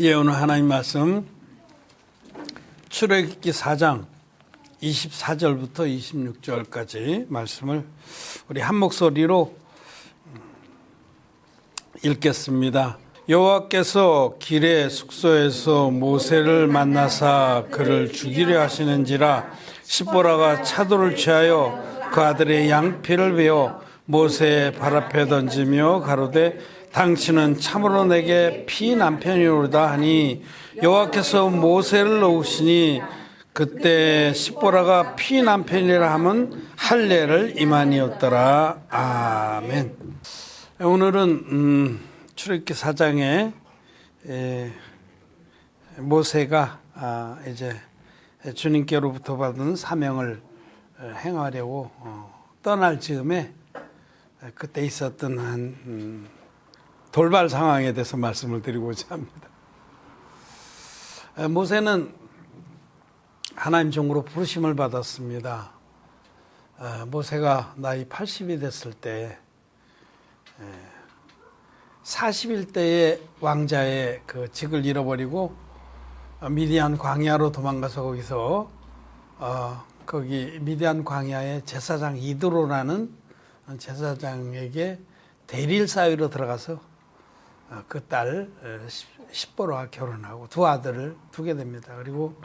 예, 오늘 하나님 말씀 출애굽기 4장 24절부터 26절까지 말씀을 우리 한 목소리로 읽겠습니다. 여호와께서 길의 숙소에서 모세를 만나사 그를 죽이려 하시는지라 십보라가 차도를 취하여 그 아들의 양피를 베어 모세의 발 앞에 던지며 가로되 당신은 참으로 내게 피 남편이로다 하니 여호와께서 모세를 놓으시니 그때 십보라가 피 남편이라 하면 할례를 이만이었더라 아멘. 오늘은 음, 출애굽기 4장에 에, 모세가 아, 이제 주님께로부터 받은 사명을 어, 행하려고 어, 떠날 즈음에 그때 있었던 한 음, 돌발 상황에 대해서 말씀을 드리고자 합니다. 에, 모세는 하나님 종으로 부르심을 받았습니다. 에, 모세가 나이 80이 됐을 때 41대의 왕자의 그 직을 잃어버리고 미디안 광야로 도망가서 거기서 어 거기 미디안 광야의 제사장 이드로라는 제사장에게 대릴 사위로 들어가서 어, 그 딸 십보로와 결혼하고 두 아들을 두게 됩니다. 그리고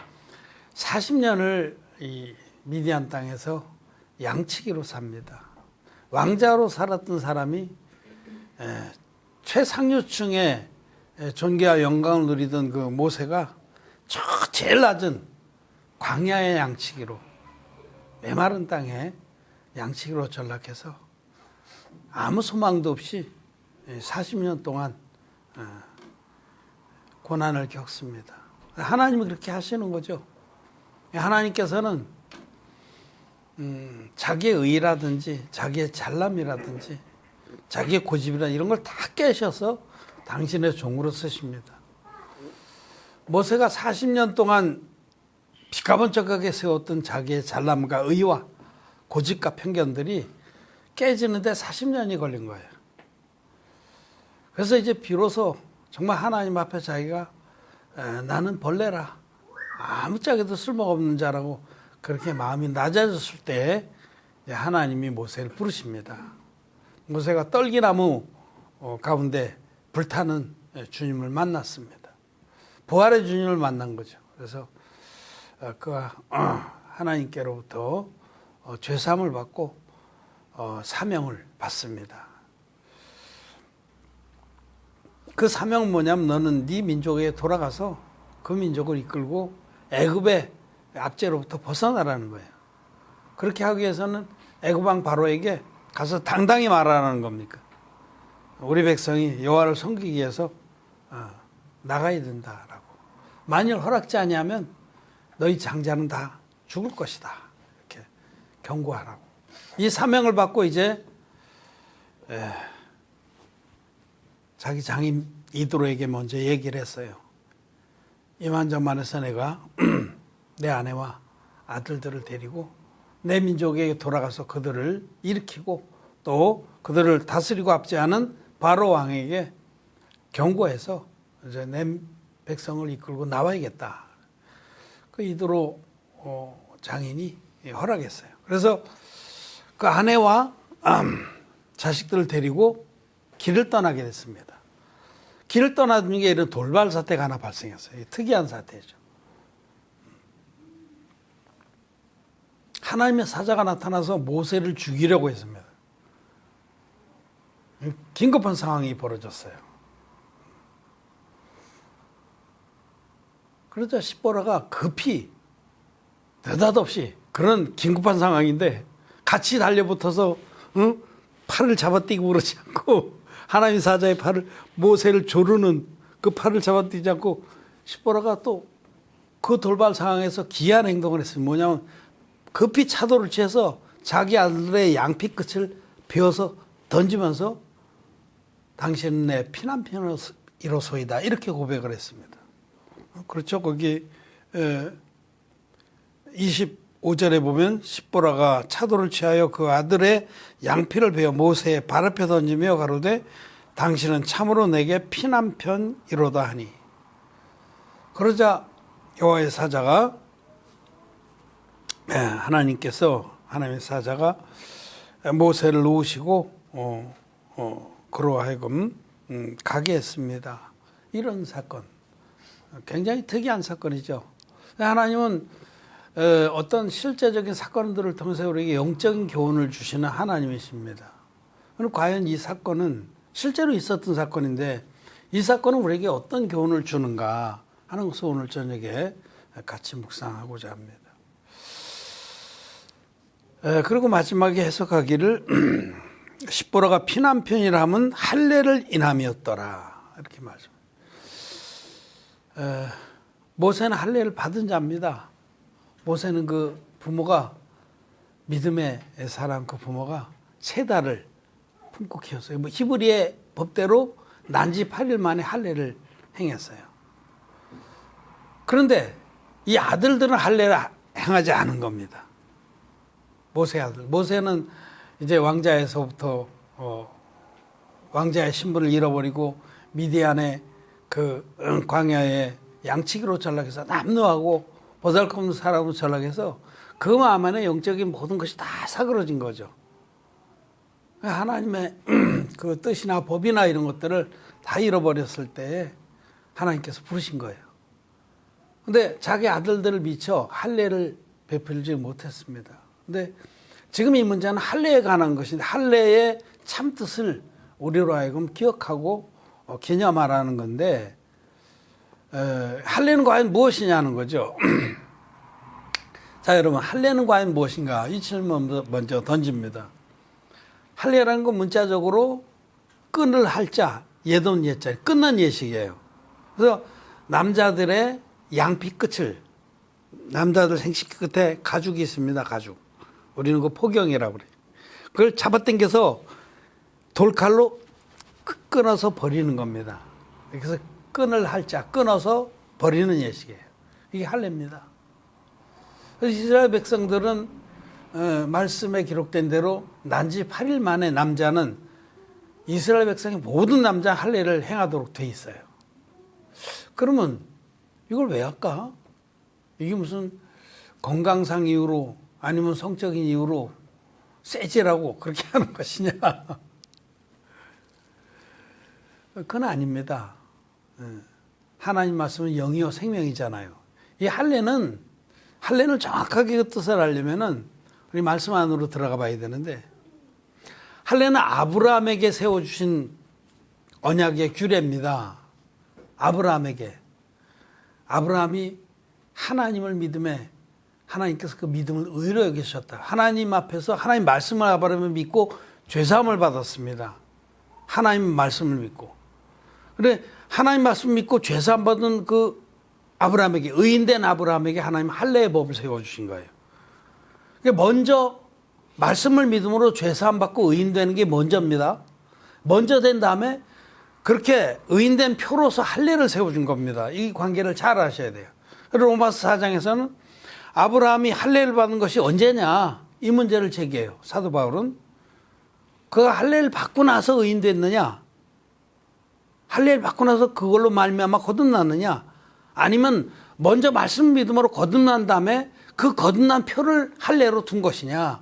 40년을 이 미디안 땅에서 양치기로 삽니다. 왕자로 살았던 사람이 에, 최상류층의 존귀와 영광을 누리던 그 모세가 저 제일 낮은 광야의 양치기로 메마른 땅에 양치기로 전락해서 아무 소망도 없이 40년 동안 어, 고난을 겪습니다. 하나님은 그렇게 하시는 거죠. 하나님께서는 음, 자기의 의라든지 자기의 잘남이라든지 자기의 고집이나 이런 걸 다 깨셔서 당신의 종으로 쓰십니다. 모세가 40년 동안 비가번쩍하게 세웠던 자기의 잘남과 의와 고집과 편견들이 깨지는데 40년이 걸린 거예요. 그래서 이제 비로소 정말 하나님 앞에 자기가 나는 벌레라 아무짝에도 쓸모가 없는 자라고 그렇게 마음이 낮아졌을 때 하나님이 모세를 부르십니다. 모세가 떨기나무 어, 가운데 불타는 주님을 만났습니다. 부활의 주님을 만난 거죠. 그래서 어, 하나님께로부터 죄사함을 받고 사명을 받습니다. 그 사명은 뭐냐면 너는 네 민족에 돌아가서 그 민족을 이끌고 애굽의 압제로부터 벗어나라는 거예요. 그렇게 하기 위해서는 애굽 왕 바로에게 가서 당당히 말하라는 겁니까? 우리 백성이 여호와를 섬기기 위해서 어, 나가야 된다라고. 만일 허락지 아니하면 너희 장자는 다 죽을 것이다. 이렇게 경고하라고. 이 사명을 받고 이제 자기 장인 이도로에게 먼저 얘기를 했어요. 이만저만해서 내가 내 아내와 아들들을 데리고 내 민족에게 돌아가서 그들을 일으키고 또 그들을 다스리고 압제하는 바로 왕에게 경고해서 이제 내 백성을 이끌고 나와야겠다. 그 이도로 어, 장인이 허락했어요. 그래서 그 아내와 자식들을 데리고 길을 떠나게 됐습니다. 길을 떠나는 게 이런 돌발 사태가 하나 발생했어요. 특이한 사태죠. 하나님의 사자가 나타나서 모세를 죽이려고 했습니다. 긴급한 상황이 벌어졌어요. 그러자 십보라가 급히 느닷없이 그런 긴급한 상황인데 같이 달려붙어서 응? 팔을 잡아뛰고 그러지 않고 하나님 사자의 팔을 모세를 조르는 그 팔을 잡아뛰지 않고 십보라가 또 그 돌발 상황에서 기이한 행동을 했습니다. 뭐냐면 급히 차도를 취해서 자기 아들의 양피 끝을 베어서 던지면서 당신은 내 피난편이로소이다 이렇게 고백을 했습니다. 그렇죠. 거기 25절에 보면 십보라가 차도를 취하여 그 아들의 양피를 베어 모세의 발 앞에 던지며 가로되 당신은 참으로 내게 피난편이로다 하니 그러자 여호와의 사자가 예, 하나님께서 하나님의 사자가 모세를 놓으시고 어, 어, 그로 하여금 음, 가게 했습니다. 이런 사건 굉장히 특이한 사건이죠. 하나님은 어, 어떤 실제적인 사건들을 통해서 우리에게 영적인 교훈을 주시는 하나님이십니다. 그럼 과연 이 사건은 실제로 있었던 사건인데 이 사건은 우리에게 어떤 교훈을 주는가 하는 것을 오늘 저녁에 같이 묵상하고자 합니다. 에, 그리고 마지막에 해석하기를 십보라가 피난편이라면 할례를 인함이었더라 이렇게 말씀. 에, 모세는 할례를 받은 자입니다. 모세는 그 부모가 믿음의 사람 그 부모가 세 달을 품고 키웠어요. 뭐 히브리의 법대로 난지 8일 만에 할례를 행했어요. 그런데 이 아들들은 할례를 행하지 않은 겁니다. 모세 아들. 모세는 이제 왕자에서부터 어, 왕자의 신분을 잃어버리고 미디안의 그 광야에 양치기로 전락해서 남루하고 보잘것없는 사람으로 전락해서 그 마음 안에 영적인 모든 것이 다 사그러진 거죠. 하나님의 그 뜻이나 법이나 이런 것들을 다 잃어버렸을 때 하나님께서 부르신 거예요. 근데 자기 아들들을 미쳐 할례를 베풀지 못했습니다. 근데 지금 이 문제는 할례에 관한 것인데 할례의 참 뜻을 우리로 하여금 기억하고 어, 기념하라는 건데 에, 할례는 과연 무엇이냐는 거죠. 자 여러분 할례는 과연 무엇인가 이 질문 먼저 던집니다. 할례라는 건 문자적으로 끈을 할자 예돈 예자 끊는 예식이에요. 그래서 남자들의 양피 끝을 남자들 생식 끝에 가죽이 있습니다. 가죽. 우리는 그 포경이라고 그래요. 그걸 잡아당겨서 돌칼로 끊어서 버리는 겁니다. 그래서 끈을 할자 끊어서 버리는 예식이에요. 이게 할례입니다. 그래서 이스라엘 백성들은 어, 말씀에 기록된 대로 난지 8일 만에 남자는 이스라엘 백성의 모든 남자 할례를 행하도록 돼 있어요. 그러면 이걸 왜 할까? 이게 무슨 건강상 이유로 아니면 성적인 이유로 세지라고 그렇게 하는 것이냐? 그건 아닙니다. 예. 하나님 말씀은 영이요 생명이잖아요. 이 할례는 할례는 정확하게 그 뜻을 알려면은 우리 말씀 안으로 들어가 봐야 되는데 할례는 아브라함에게 세워 주신 언약의 규례입니다. 아브라함에게 아브라함이 하나님을 믿음에 하나님께서 그 믿음을 의로 여기셨다. 하나님 앞에서 하나님 말씀을 아브라함을 믿고 죄 사함을 받았습니다. 하나님 말씀을 믿고. 그래 하나님 말씀 믿고 죄사함 받은 그 아브라함에게 의인된 아브라함에게 하나님 할례의 법을 세워 주신 거예요. 먼저 말씀을 믿음으로 죄사함 받고 의인되는 게 먼저입니다. 먼저 된 다음에 그렇게 의인된 표로서 할례를 세워준 겁니다. 이 관계를 잘 아셔야 돼요. 로마서 4장에서는 아브라함이 할례를 받은 것이 언제냐 이 문제를 제기해요. 사도 바울은 그가 할례를 받고 나서 의인됐느냐 할례를 받고 나서 그걸로 말미암아 거듭났느냐? 아니면 먼저 말씀 믿음으로 거듭난 다음에 그 거듭난 표를 할례로 둔 것이냐?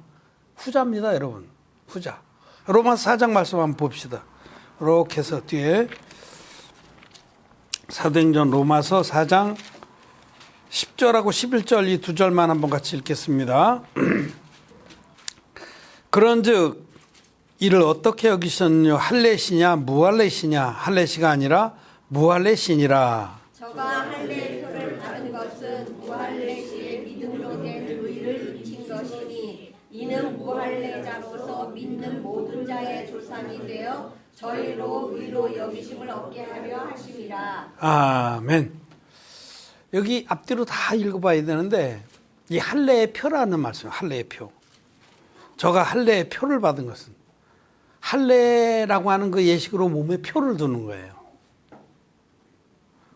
후자입니다 여러분. 후자. 로마서 4장 말씀 한번 봅시다. 이렇게 해서 뒤에 사도행전 로마서 4장 10절하고 11절 이 두 절만 한번 같이 읽겠습니다. 그런즉 이를 어떻게 여기셨느냐 할례시냐 무할례시냐 할례시가 아니라 무할례시니라. 저가 할례 표를 받은 것은 무할례 시의 믿음으로 된 의를 입힌 것이니 이는 무할례자로서 믿는 모든 자의 조상이 되어 저희로 의로 여기심을 얻게 하려 하심이라. 아멘. 여기 앞뒤로 다 읽어봐야 되는데 이 할례의 표라는 말씀, 할례의 표. 저가 할례의 표를 받은 것은 할례라고 하는 그 예식으로 몸에 표를 두는 거예요.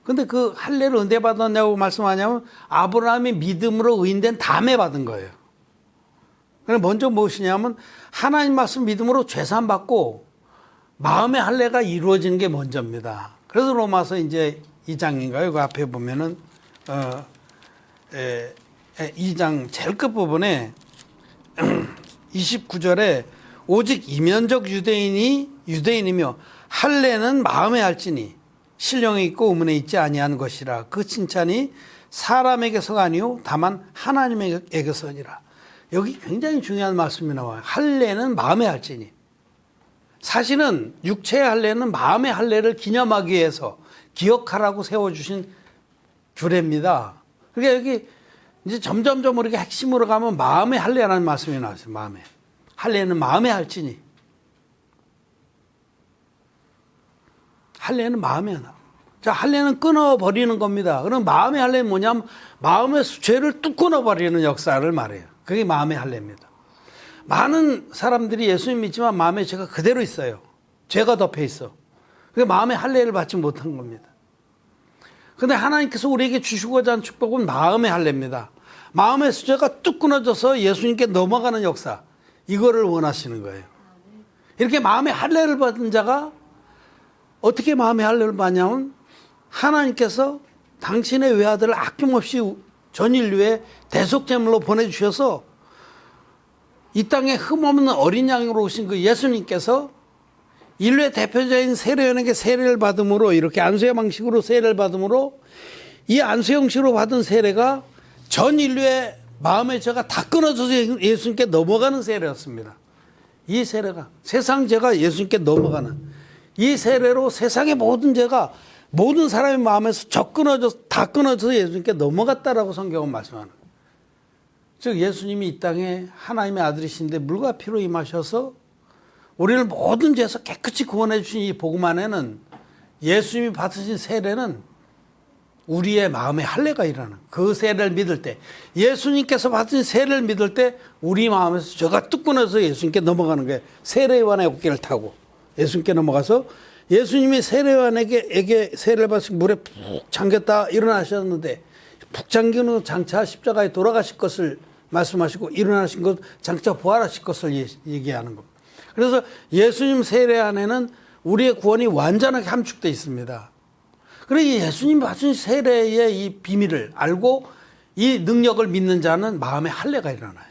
근데 그 할례를 언제 받았냐고 말씀하냐면 아브라함이 믿음으로 의인된 다음에 받은 거예요. 그래 먼저 무엇이냐면 하나님 말씀 믿음으로 죄산 받고 마음의 할례가 이루어지는 게 먼저입니다. 그래서 로마서 이제 2장인가요? 그 앞에 보면은 어, 에, 에, 2장 제일 끝 부분에 29절에 오직 이면적 유대인이 유대인이며 할례는 마음에 할지니 신령에 있고 의문에 있지 아니한 것이라 그 칭찬이 사람에게서가 아니요 다만 하나님에게서니라 여기 굉장히 중요한 말씀이 나와요 할례는 마음에 할지니 사실은 육체의 할례는 마음의 할례를 기념하기 위해서 기억하라고 세워주신 규례입니다. 그러니까 여기 이제 점점점 우리가 핵심으로 가면 마음의 할례라는 말씀이 나왔어요. 마음에 할례는 마음에 할지니 할례는 마음에 나. 자 할례는 끊어버리는 겁니다. 그럼 마음의 할례는 뭐냐면 마음의 죄를 뚝 끊어버리는 역사를 말해요. 그게 마음의 할례입니다. 많은 사람들이 예수님 믿지만 마음에 죄가 그대로 있어요. 죄가 덮여 있어. 그게 마음의 할례를 받지 못한 겁니다. 근데 하나님께서 우리에게 주시고자 하는 축복은 마음의 할례입니다. 마음의 수제가 뚝 끊어져서 예수님께 넘어가는 역사. 이거를 원하시는 거예요. 이렇게 마음의 할례를 받은 자가 어떻게 마음의 할례를 받냐면 하나님께서 당신의 외아들을 아낌없이 전 인류에 대속제물로 보내주셔서 이 땅에 흠없는 어린 양으로 오신 그 예수님께서 인류의 대표적인 세례연에게 세례를 받음으로 이렇게 안수의 방식으로 세례를 받음으로 이 안수 형식으로 받은 세례가 전 인류의 마음의 죄가 다 끊어져서 예수님께 넘어가는 세례였습니다. 이 세례가 세상 죄가 예수님께 넘어가는 이 세례로 세상의 모든 죄가 모든 사람의 마음에서 적 끊어져 다 끊어져서 예수님께 넘어갔다라고 성경은 말씀하는 거예요. 즉 예수님이 이 땅에 하나님의 아들이신데 물과 피로 임하셔서 우리를 모든 죄에서 깨끗이 구원해 주신 이 복음 안에는 예수님이 받으신 세례는 우리의 마음에 할례가 일어나는 그 세례를 믿을 때 예수님께서 받으신 세례를 믿을 때 우리 마음에서 죄가 뚝 끊어서 예수님께 넘어가는 거예요. 세례요한의 어깨를 타고 예수님께 넘어가서 예수님이 세례요한에게 세례를 받으신 물에 푹 잠겼다 일어나셨는데 푹 잠기는 장차 십자가에 돌아가실 것을 말씀하시고 일어나신 것 장차 부활하실 것을 예- 얘기하는 겁니다. 그래서 예수님 세례 안에는 우리의 구원이 완전하게 함축되어 있습니다. 그래서 예수님 받은 세례의 이 비밀을 알고 이 능력을 믿는 자는 마음에 할례가 일어나요.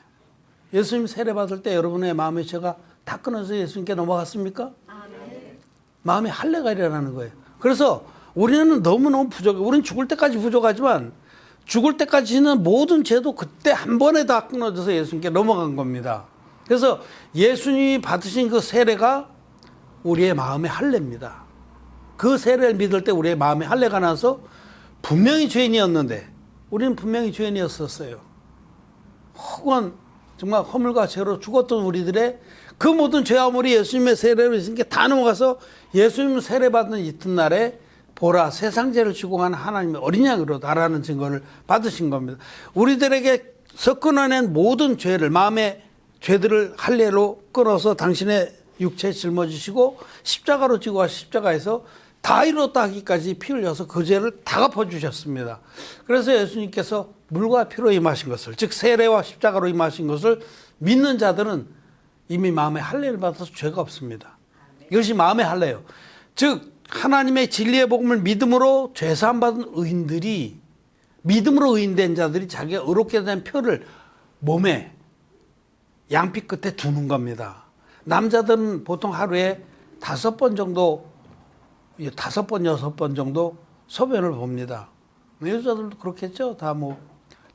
예수님 세례 받을 때 여러분의 마음의 죄가 다 끊어서 예수님께 넘어갔습니까? 마음에 할례가 일어나는 거예요. 그래서 우리는 너무너무 부족해. 우리는 죽을 때까지 부족하지만 죽을 때까지는 모든 죄도 그때 한 번에 다 끊어져서 예수님께 넘어간 겁니다. 그래서 예수님이 받으신 그 세례가 우리의 마음의 할례입니다. 그 세례를 믿을 때 우리의 마음에 할례가 나서 분명히 죄인이었는데 우리는 분명히 죄인이었었어요. 혹은 정말 허물과 죄로 죽었던 우리들의 그 모든 죄아물이 예수님의 세례로 있으니까 다 넘어가서 예수님 세례 받는 이튿날에 보라 세상 죄를 지고 간 하나님의 어린 양으로 나라는 증거를 받으신 겁니다. 우리들에게서 끊어낸 모든 죄를 마음의 죄들을 할례로 끊어서 당신의 육체에 짊어지시고 십자가로 지고 가 십자가에서 다 이뤘다 하기까지 피 흘려서 그 죄를 다 갚아주셨습니다. 그래서 예수님께서 물과 피로 임하신 것을 즉 세례와 십자가로 임하신 것을 믿는 자들은 이미 마음에 할례를 받아서 죄가 없습니다. 이것이 마음의 할례요. 즉 하나님의 진리의 복음을 믿음으로 죄사함 받은 의인들이 믿음으로 의인된 자들이 자기가 의롭게 된 표를 몸에 양피 끝에 두는 겁니다. 남자들은 보통 하루에 다섯 번 정도, 예, 다섯 번, 여섯 번 정도 소변을 봅니다. 여자들도 그렇겠죠? 다 뭐,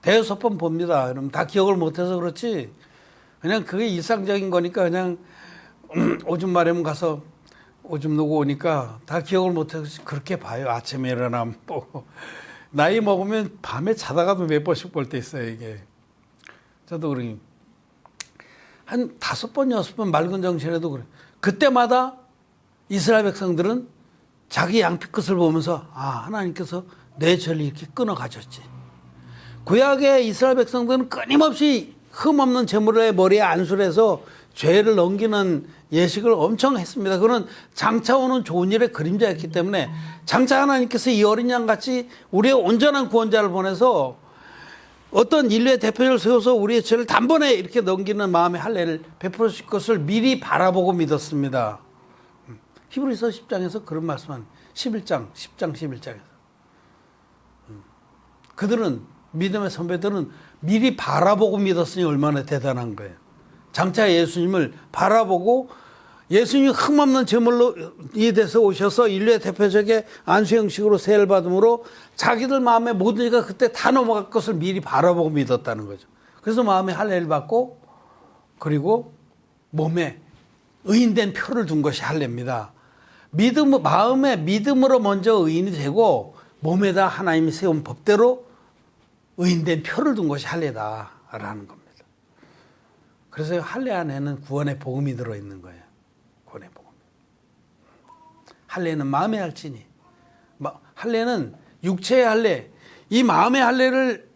대여섯 번 봅니다. 그럼 다 기억을 못해서 그렇지. 그냥 그게 일상적인 거니까 그냥 음, 오줌 마려면 가서 오줌 누고 오니까 다 기억을 못해서 그렇게 봐요. 아침에 일어나면 보고. 나이 먹으면 밤에 자다가도 몇 번씩 볼 때 있어요, 이게. 저도 그러니. 한 다섯 번, 여섯 번 맑은 정신에도 그래. 그때마다 이스라엘 백성들은 자기 양피 끝을 보면서 아, 하나님께서 내 죄를 이렇게 끊어 가졌지. 구약의 이스라엘 백성들은 끊임없이 흠없는 재물의 머리에 안술해서 죄를 넘기는 예식을 엄청 했습니다. 그는 장차 오는 좋은 일의 그림자였기 때문에 장차 하나님께서 이 어린 양 같이 우리의 온전한 구원자를 보내서 어떤 인류의 대표를 세워서 우리의 죄를 단번에 이렇게 넘기는 마음의 할례를 베풀으실 것을 미리 바라보고 믿었습니다. 히브리서 10장에서 그런 말씀한 11장, 10장, 11장에서. 음. 그들은 믿음의 선배들은 미리 바라보고 믿었으니 얼마나 대단한 거예요. 장차 예수님을 바라보고 예수님이 흠없는 제물로 이 돼서 오셔서 인류의 대표적인 안수 형식으로 세를 받음으로 자기들 마음에 모든 이가 그때 다 넘어갈 것을 미리 바라보고 믿었다는 거죠. 그래서 마음에 할례를 받고 그리고 몸에 의인된 표를 둔 것이 할례입니다. 믿음 마음에 믿음으로 먼저 의인이 되고 몸에다 하나님이 세운 법대로 의인된 표를 둔 것이 할례다라는 겁니다. 그래서 할례 안에는 구원의 복음이 들어 있는 거예요. 구원의 복음. 할례는 마음의 할지니 마- 할례는 육체의 할례. 이 마음의 할례를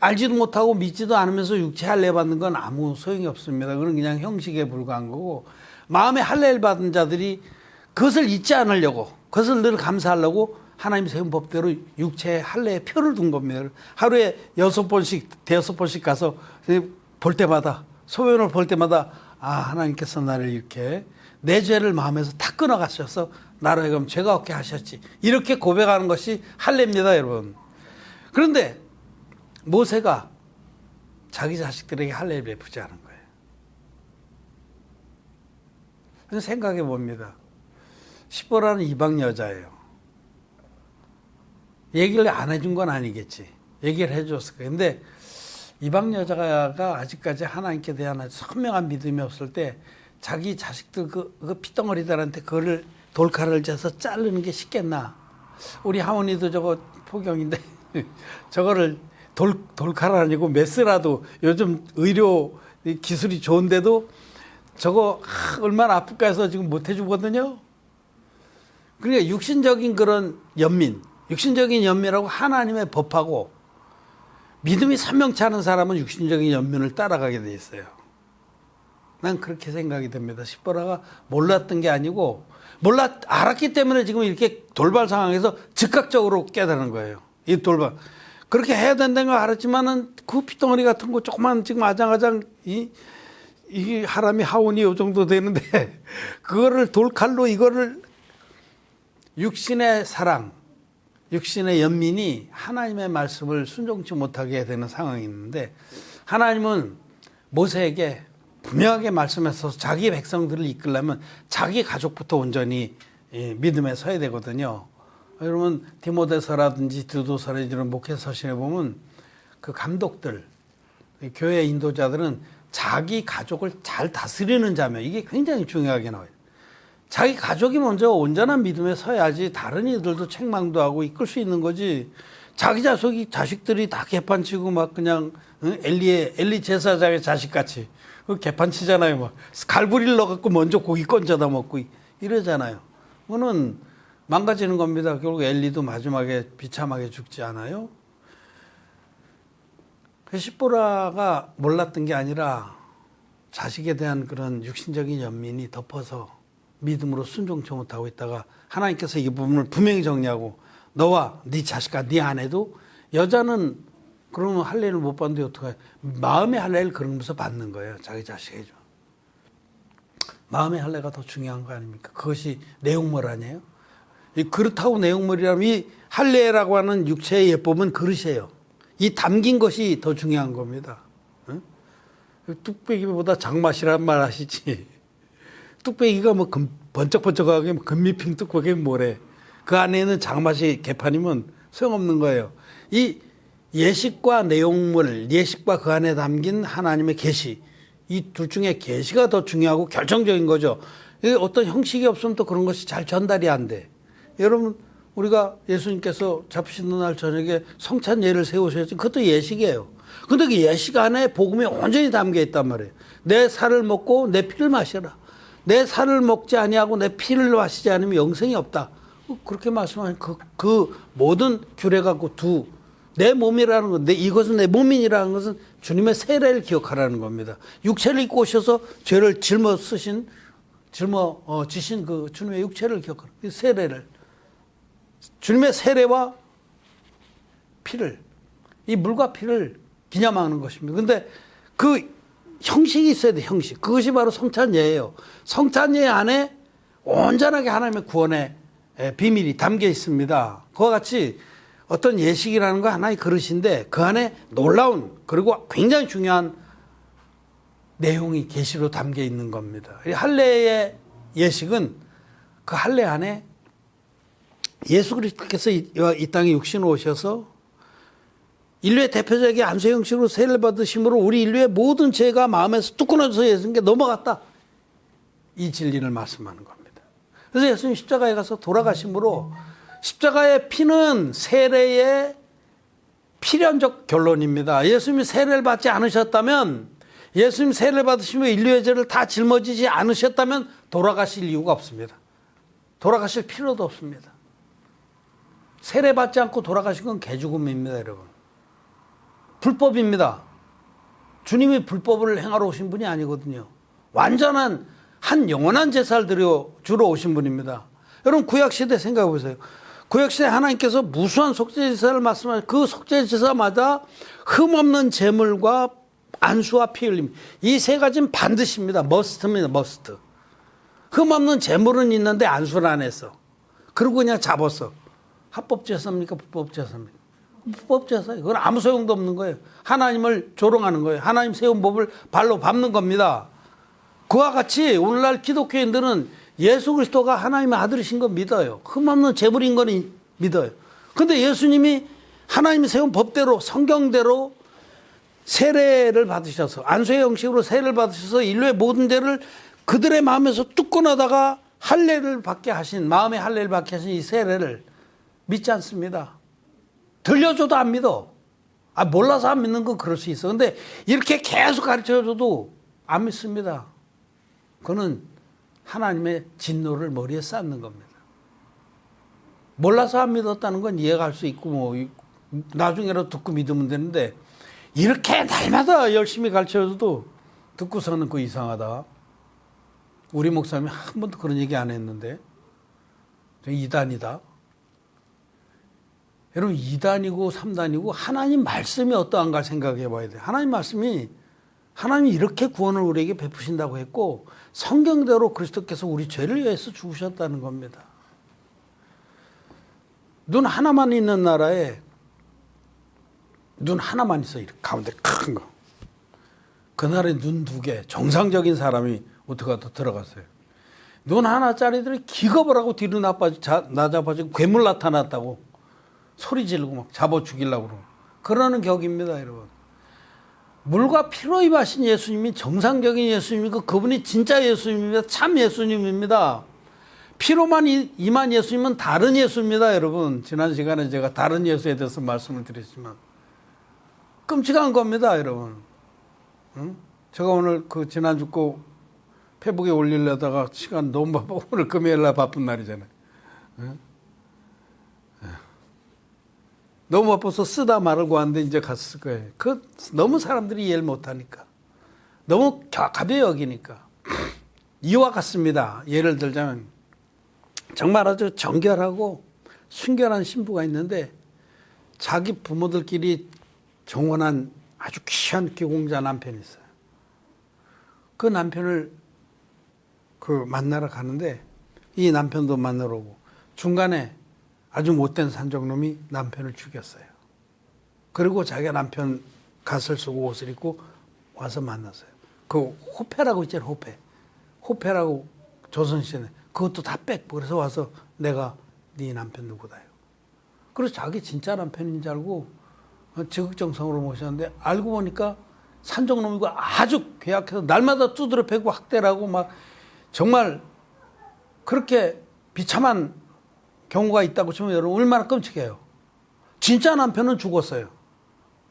알지도 못하고 믿지도 않으면서 육체 할례 받는 건 아무 소용이 없습니다. 그건 그냥 형식에 불과한 거고 마음의 할례를 받은 자들이 그것을 잊지 않으려고 그것을 늘 감사하려고 하나님 세운 법대로 육체의 할례에 표를 둔 겁니다. 하루에 여섯 번씩 대여섯 번씩 가서 볼 때마다 소변을 볼 때마다 아 하나님께서 나를 이렇게 내 죄를 마음에서 다 끊어가셔서 나로 하여금 죄가 없게 하셨지. 이렇게 고백하는 것이 할례입니다 여러분. 그런데 모세가 자기 자식들에게 할례를 베푸지 않은 거예요. 생각해 봅니다 시보라는 이방 여자예요 얘기를 안 해준 건 아니겠지 얘기를 해줬을 거예요 근데 이방 여자가 아직까지 하나님께 대한 선명한 믿음이 없을 때 자기 자식들 그, 그 피덩어리들한테 그거를 돌칼을 재서 자르는 게 쉽겠나? 우리 하원이도 저거 포경인데 저거를 돌 돌칼 아니고 메스라도 요즘 의료 기술이 좋은데도 저거 아, 얼마나 아플까 해서 지금 못 해주거든요. 그러니까 육신적인 그런 연민, 육신적인 연민하고 하나님의 법하고 믿음이 선명치 않은 사람은 육신적인 연민을 따라가게 돼 있어요. 난 그렇게 생각이 됩니다. 십보라가 몰랐던 게 아니고 몰랐 알았기 때문에 지금 이렇게 돌발 상황에서 즉각적으로 깨달은 거예요. 이 돌발 그렇게 해야 된다는 걸 알았지만은 그 피덩어리 같은 거 조그만 지금 아장아장 이, 이 하람이 하온이 요 정도 되는데 그거를 돌칼로 이거를 육신의 사랑 육신의 연민이 하나님의 말씀을 순종치 못하게 되는 상황이 있는데 하나님은 모세에게 분명하게 말씀해서 자기 백성들을 이끌려면 자기 가족부터 온전히 예, 믿음에 서야 되거든요. 여러분 디모데서라든지 디도서라든지 이런 목회 서신에 보면 그 감독들 교회 인도자들은 자기 가족을 잘 다스리는 자며 이게 굉장히 중요하게 나와요. 자기 가족이 먼저 온전한 믿음에 서야지 다른 이들도 책망도 하고 이끌 수 있는 거지. 자기 자식이 자식들이 다 개판치고 막 그냥 응? 엘리의 엘리 제사장의 자식같이 그 개판치잖아요. 막 갈부리를 넣어갖고 먼저 고기 건져다 먹고 이- 이러잖아요. 그거는 망가지는 겁니다. 결국 엘리도 마지막에 비참하게 죽지 않아요. 그 십보라가 몰랐던 게 아니라 자식에 대한 그런 육신적인 연민이 덮어서 믿음으로 순종치 못하고 있다가 하나님께서 이 부분을 분명히 정리하고 너와 네 자식과 네 아내도 여자는 그러면 할례를 못 받는데 어떡해? 마음의 할례를 그러면서 받는 거예요 자기 자식에게 줘 마음의 할례가 더 중요한 거 아닙니까? 그것이 내용물 아니에요? 이 그렇다고 내용물이라면 이 할례라고 하는 육체의 예법은 그릇이에요. 이 담긴 것이 더 중요한 겁니다. 응? 뚝배기보다 장맛이란 말 하시지 뚝배기가 뭐 금, 번쩍번쩍하게 금미핑 뚝배기 뭐래. 그 안에는 장맛이 개판이면 소용없는 거예요. 이 예식과 내용물, 예식과 그 안에 담긴 하나님의 계시, 이 둘 중에 계시가 더 중요하고 결정적인 거죠. 이 어떤 형식이 없으면 또 그런 것이 잘 전달이 안 돼. 여러분 우리가 예수님께서 잡히시는 날 저녁에 성찬 예를 세우셨지 그것도 예식이에요. 근데 그 예식 안에 복음이 온전히 담겨 있단 말이에요. 내 살을 먹고 내 피를 마셔라. 내 살을 먹지 아니하고 내 피를 마시지 않으면 영생이 없다. 그렇게 말씀하신 그, 그 모든 규례 갖고 두. 내 몸이라는 건, 내, 이것은 내 몸이라는 것은 주님의 세례를 기억하라는 겁니다. 육체를 입고 오셔서 죄를 짊어 쓰신, 짊어 어, 지신 그 주님의 육체를 기억하라. 그 세례를. 주님의 세례와 피를, 이 물과 피를 기념하는 것입니다. 근데 그 형식이 있어야 돼, 형식. 그것이 바로 성찬예예요. 성찬예 안에 온전하게 하나님의 구원의 에, 비밀이 담겨 있습니다. 그와 같이 어떤 예식이라는 거 하나의 그릇인데 그 안에 놀라운 그리고 굉장히 중요한 내용이 계시로 담겨 있는 겁니다. 이 할례의 예식은 그 할례 안에 예수 그리스도께서 이, 이 땅에 육신으로 오셔서 인류의 대표적인 안수 형식으로 세례를 받으심으로 우리 인류의 모든 죄가 마음에서 뚝 끊어져서 예수님께 넘어갔다. 이 진리를 말씀하는 겁니다. 그래서 예수님 십자가에 가서 돌아가심으로 십자가의 피는 세례의 필연적 결론입니다. 예수님이 세례를 받지 않으셨다면 예수님 세례를 받으시며 인류의 죄를 다 짊어지지 않으셨다면 돌아가실 이유가 없습니다. 돌아가실 필요도 없습니다. 세례 받지 않고 돌아가신 건 개죽음입니다, 여러분. 불법입니다. 주님이 불법을 행하러 오신 분이 아니거든요. 완전한 한 영원한 제사를 주러 오신 분입니다. 여러분 구약 시대 생각해 보세요. 구약 시대 하나님께서 무수한 속죄 제사를 말씀하신 그 속죄 제사마다 흠 없는 제물과 안수와 피 흘림 이 세 가지는 반드시입니다. 머스트입니다. 머스트. 흠 없는 제물은 있는데 안수를 안 했어. 그리고 그냥 잡았어. 합법 제사입니까? 불법 제사입니까? 불법 제사. 그건 아무 소용도 없는 거예요. 하나님을 조롱하는 거예요. 하나님 세운 법을 발로 밟는 겁니다. 그와 같이 오늘날 기독교인들은 예수 그리스도가 하나님의 아들이신 거 믿어요. 흠없는 제물인 거는 믿어요. 근데 예수님이 하나님이 세운 법대로 성경대로 세례를 받으셔서 안수의 형식으로 세례를 받으셔서 인류의 모든 죄를 그들의 마음에서 뚝 끊어다가 할례를 받게 하신 마음의 할례를 받게 하신 이 세례를 믿지 않습니다. 들려줘도 안 믿어. 아 몰라서 안 믿는 건 그럴 수 있어. 근데 이렇게 계속 가르쳐줘도 안 믿습니다. 그는 하나님의 진노를 머리에 쌓는 겁니다. 몰라서 안 믿었다는 건 이해가 수 있고 뭐 나중에라도 듣고 믿으면 되는데 이렇게 날마다 열심히 가르쳐줘도 듣고서는 그 이상하다. 우리 목사님이 한 번도 그런 얘기 안 했는데 저 이단이다. 여러분 2단이고 3단이고 하나님 말씀이 어떠한가 생각해 봐야 돼. 하나님 말씀이 하나님이 이렇게 구원을 우리에게 베푸신다고 했고 성경대로 그리스도께서 우리 죄를 위해서 죽으셨다는 겁니다. 눈 하나만 있는 나라에 눈 하나만 있어 이렇게 가운데 큰 거. 그 나라에 눈 두 개, 정상적인 사람이 어떻게 더 들어갔어요. 눈 하나짜리들이 기겁을 하고 뒤로 나빠지, 자, 나잡아지고 괴물 나타났다고 소리 지르고 막 잡아 죽이려고 그러고. 그러는 격입니다, 여러분. 물과 피로 입하신 예수님이 정상적인 예수님이고 그분이 진짜 예수님입니다. 참 예수님입니다. 피로만 이- 임한 예수님은 다른 예수입니다, 여러분. 지난 시간에 제가 다른 예수에 대해서 말씀을 드렸지만 끔찍한 겁니다, 여러분. 응? 제가 오늘 그 지난주 거 페북에 올리려다가 시간 너무 바빠 오늘 금요일 날 바쁜 날이잖아요. 응? 예. 너무 바빠서 쓰다 말고 왔는데 이제 갔을 거예요. 그 너무 사람들이 이해를 못하니까 너무 가- 가벼워 여기니까 이와 같습니다. 예를 들자면 정말 아주 정결하고 순결한 신부가 있는데 자기 부모들끼리 정원한 아주 귀한 귀공자 남편이 있어요. 그 남편을 그 만나러 가는데 이 남편도 만나러 오고 중간에 아주 못된 산적놈이 남편을 죽였어요. 그리고 자기가 남편 갓을 쓰고 옷을 입고 와서 만났어요. 그 호패라고 있잖아요, 호패. 호패라고 조선시대에 그것도 다 뺏고 그래서 와서 내가 네 남편 누구다요. 그래서 자기 진짜 남편인 줄 알고 지극정성으로 모셨는데 알고 보니까 산적놈이고 아주 괴악해서 날마다 두드려 패고 학대를 하고 막 정말 그렇게 비참한 경우가 있다고 치면 여러분 얼마나 끔찍해요. 진짜 남편은 죽었어요.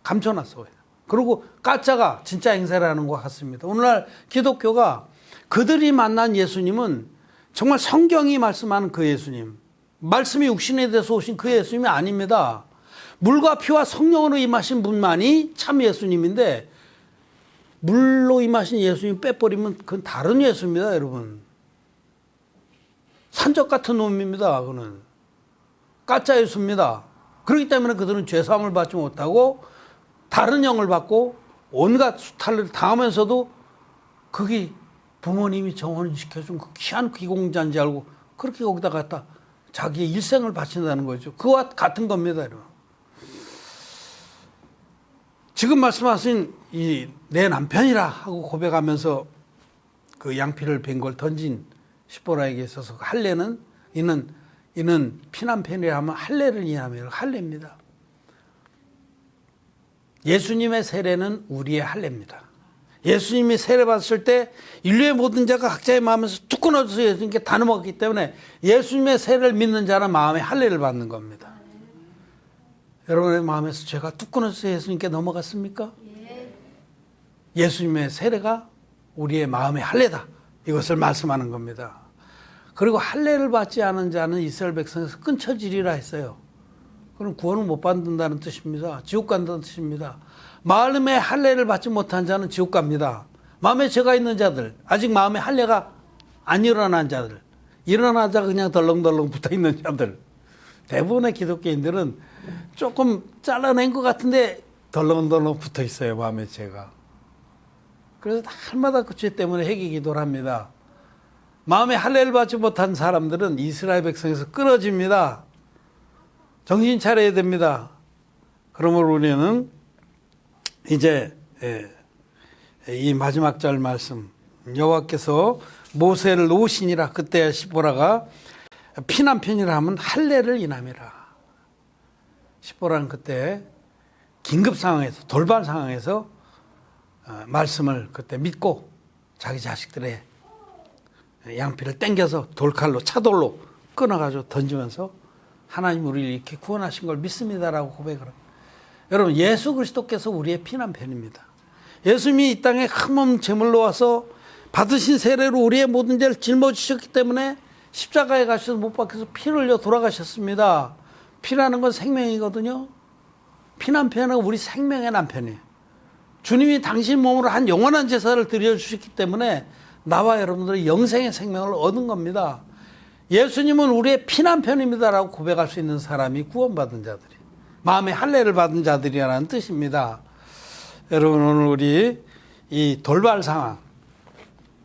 감춰놨어요. 그리고 가짜가 진짜 행세를 하는 것 같습니다. 오늘날 기독교가 그들이 만난 예수님은 정말 성경이 말씀하는 그 예수님, 말씀이 육신에 대해서 오신 그 예수님이 아닙니다. 물과 피와 성령으로 임하신 분만이 참 예수님인데 물로 임하신 예수님 빼버리면 그건 다른 예수입니다, 여러분. 산적 같은 놈입니다, 그는. 가짜 예수입니다. 그렇기 때문에 그들은 죄사함을 받지 못하고 다른 영을 받고 온갖 수탈을 당하면서도 그게 부모님이 정원시켜준 그 귀한 귀공자인지 알고 그렇게 거기다 갖다 자기의 일생을 바친다는 거죠. 그와 같은 겁니다, 여러분. 지금 말씀하신 이 내 남편이라 하고 고백하면서 그 양피를 벤걸 던진 시보라에게 있어서 그 할례는 이는 이는 피남편이라 하면 할례를 이해하면 할례입니다. 예수님의 세례는 우리의 할례입니다. 예수님이 세례 받았을 때 인류의 모든 자가 각자의 마음에서 뚝 끊어져서 예수님께 다 넘어갔기 때문에 예수님의 세례를 믿는 자는 마음의 할례를 받는 겁니다. 여러분의 마음에서 죄가 뚝 끊어져서 예수님께 넘어갔습니까? 예수님의 세례가 우리의 마음의 할례다. 이것을 말씀하는 겁니다. 그리고 할례를 받지 않은 자는 이스라엘 백성에서 끊쳐지리라 했어요. 그럼 구원을 못 받는다는 뜻입니다. 지옥 간다는 뜻입니다. 마음의 할례를 받지 못한 자는 지옥 갑니다. 마음에 죄가 있는 자들, 아직 마음에 할례가 안 일어난 자들, 일어나자 그냥 덜렁덜렁 붙어 있는 자들. 대부분의 기독교인들은 조금 잘라낸 것 같은데 덜렁덜렁 붙어 있어요, 마음에 죄가. 그래서 날마다 그 죄 때문에 회개 기도를 합니다. 마음에 할례를 받지 못한 사람들은 이스라엘 백성에서 끊어집니다. 정신 차려야 됩니다. 그러므로 우리는 이제 예, 이 마지막 절 말씀 여호와께서 모세를 놓으시니라 그때 시보라가 피난편이라 하면 할례를 인함이라. 시보라는 그때 긴급 상황에서 돌발 상황에서 어, 말씀을 그때 믿고 자기 자식들의 양피를 땡겨서 돌칼로 차돌로 끊어가지고 던지면서 하나님 우리를 이렇게 구원하신 걸 믿습니다라고 고백을 합니다. 여러분 예수 그리스도께서 우리의 피난편입니다. 예수님이 이 땅에 흠없는 제물로 와서 받으신 세례로 우리의 모든 죄를 짊어지셨기 때문에 십자가에 가셔서 못 박혀서 피를 흘려 돌아가셨습니다. 피라는 건 생명이거든요. 피난편은 우리 생명의 남편이에요. 주님이 당신 몸으로 한 영원한 제사를 드려주셨기 때문에 나와 여러분들의 영생의 생명을 얻은 겁니다. 예수님은 우리의 피난편입니다라고 고백할 수 있는 사람이 구원받은 자들이 마음의 할례를 받은 자들이라는 뜻입니다. 여러분 오늘 우리 이 돌발 상황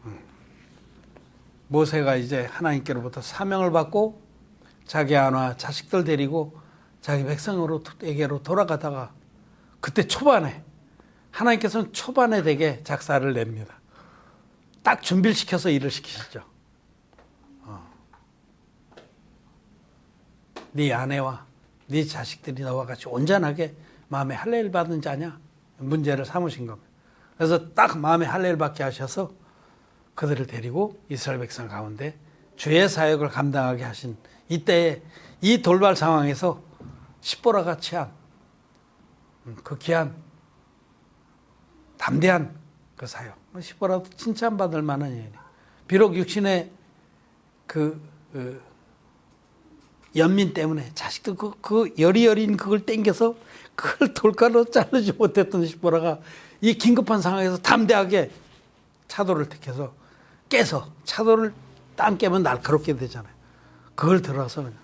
음, 모세가 이제 하나님께로부터 사명을 받고 자기 아나 자식들 데리고 자기 백성으로에게로 돌아가다가 그때 초반에 하나님께서는 초반에 되게 작사를 냅니다. 딱 준비를 시켜서 일을 시키시죠. 어. 네 아내와 네 자식들이 너와 같이 온전하게 마음의 할례를 받은 자냐 문제를 삼으신 겁니다. 그래서 딱 마음의 할례를 받게 하셔서 그들을 데리고 이스라엘 백성 가운데 주의 사역을 감당하게 하신 이때에 이 돌발 상황에서 십보라가 취한 음, 그 귀한 담대한 그 사역. 십보라도 칭찬받을 만한 일이에요. 비록 육신의 그, 그 연민 때문에 자식도 그, 그 여리여린 그걸 땡겨서 그걸 돌가로 자르지 못했던 십보라가 이 긴급한 상황에서 담대하게 차도를 택해서 깨서 차도를 땅 깨면 날카롭게 되잖아요. 그걸 들어서 그냥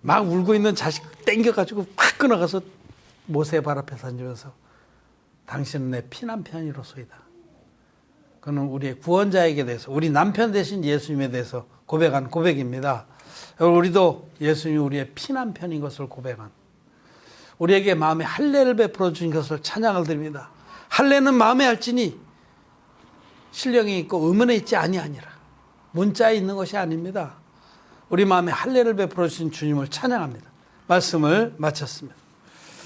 막 울고 있는 자식 땡겨가지고 확 끊어가서 모세 발 앞에 던지면서 당신은 내 피난 편이로소이다. 그는 우리의 구원자에게 대해서 우리 남편 대신 예수님에 대해서 고백한 고백입니다. 우리도 예수님이 우리의 피난편인 것을 고백한 우리에게 마음의 할례를 베풀어 주신 것을 찬양을 드립니다. 할례는 마음에 할지니 신령이 있고 의문에 있지 아니하니라. 문자에 있는 것이 아닙니다. 우리 마음에 할례를 베풀어 주신 주님을 찬양합니다. 말씀을 마쳤습니다.